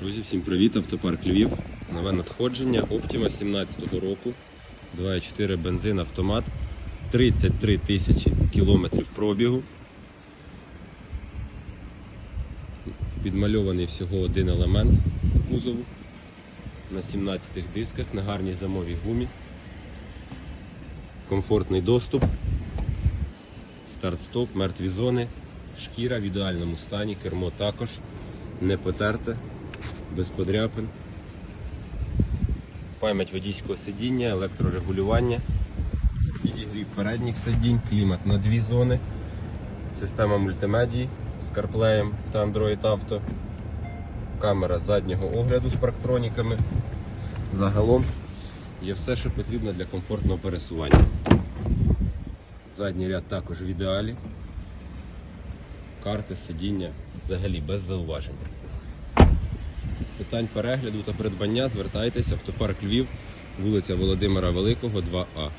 Друзі, всім привіт! Автопарк Львів. Нове надходження. Optima 17-го року. 2,4 бензин автомат. 33 тисячі кілометрів пробігу. Підмальований всього один елемент кузову. На 17 дисках, на гарній зимовій гумі. Комфортний доступ. Старт-стоп, мертві зони, шкіра в ідеальному стані, кермо також не потерте, без подряпин. Пам'ять водійського сидіння, електрорегулювання, підігрів передніх сидінь, клімат на дві зони, система мультимедії з CarPlay та Android Auto, камера заднього огляду з парктроніками. Загалом є все, що потрібно для комфортного пересування. Задній ряд також в ідеалі. Карти, сидіння взагалі без зауважень. Питань перегляду та придбання звертайтеся в автопарк Львів, вулиця Володимира Великого, 2А.